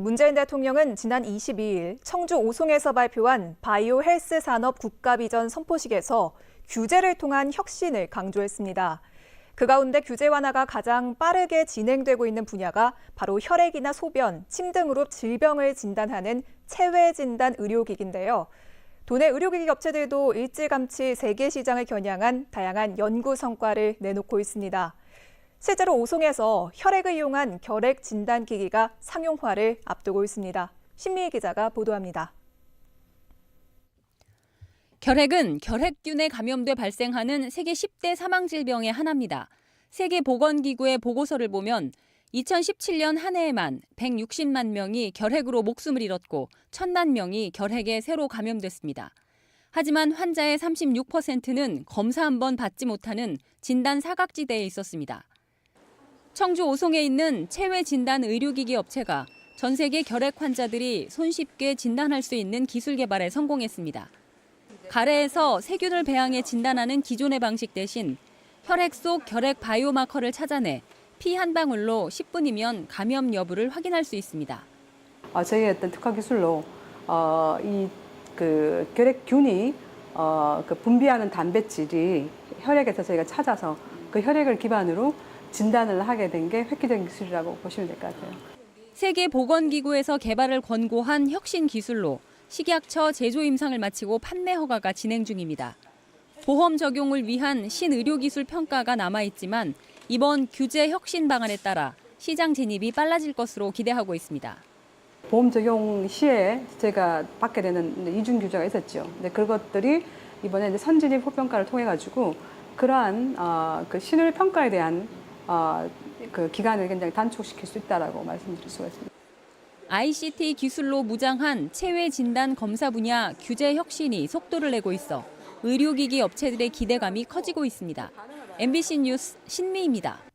문재인 대통령은 지난 22일 청주 오송에서 발표한 바이오 헬스 산업 국가 비전 선포식에서 규제를 통한 혁신을 강조했습니다. 그 가운데 규제 완화가 가장 빠르게 진행되고 있는 분야가 바로 혈액이나 소변, 침 등으로 질병을 진단하는 체외 진단 의료기기인데요. 도내 의료기기 업체들도 일찌감치 세계 시장을 겨냥한 다양한 연구 성과를 내놓고 있습니다. 실제로 오송에서 혈액을 이용한 결핵 진단 기기가 상용화를 앞두고 있습니다. 신미희 기자가 보도합니다. 결핵은 결핵균에 감염돼 발생하는 세계 10대 사망 질병의 하나입니다. 세계보건기구의 보고서를 보면 2017년 한 해에만 160만 명이 결핵으로 목숨을 잃었고 1000만 명이 결핵에 새로 감염됐습니다. 하지만 환자의 36%는 검사 한 번 받지 못하는 진단 사각지대에 있었습니다. 청주 오송에 있는 체외 진단 의료기기 업체가 전 세계 결핵 환자들이 손쉽게 진단할 수 있는 기술 개발에 성공했습니다. 가래에서 세균을 배양해 진단하는 기존의 방식 대신 혈액 속 결핵 바이오마커를 찾아내 피 한 방울로 10분이면 감염 여부를 확인할 수 있습니다. 어, 저희의 어떤 특화 기술로 어, 이그 결핵균이 어, 그 분비하는 단백질이 혈액에서 저희가 찾아서 그 혈액을 기반으로 진단을 하게 된 게 획기적인 기술이라고 보시면 될 것 같아요. 세계보건기구에서 개발을 권고한 혁신 기술로 식약처 제조 임상을 마치고 판매 허가가 진행 중입니다. 보험 적용을 위한 신의료기술 평가가 남아있지만 이번 규제 혁신 방안에 따라 시장 진입이 빨라질 것으로 기대하고 있습니다. 보험 적용 시에 제가 받게 되는 이중 규제가 있었죠. 근데 그것들이 이번에 이제 선진입 후평가를 통해 가지고 그러한 어, 그 신을 평가에 대한 어, 그 기간을 굉장히 단축시킬 수 있다라고 말씀드릴 수가 있습니다. ICT 기술로 무장한 체외 진단 검사 분야 규제 혁신이 속도를 내고 있어 의료기기 업체들의 기대감이 커지고 있습니다. MBC 뉴스 신미입니다.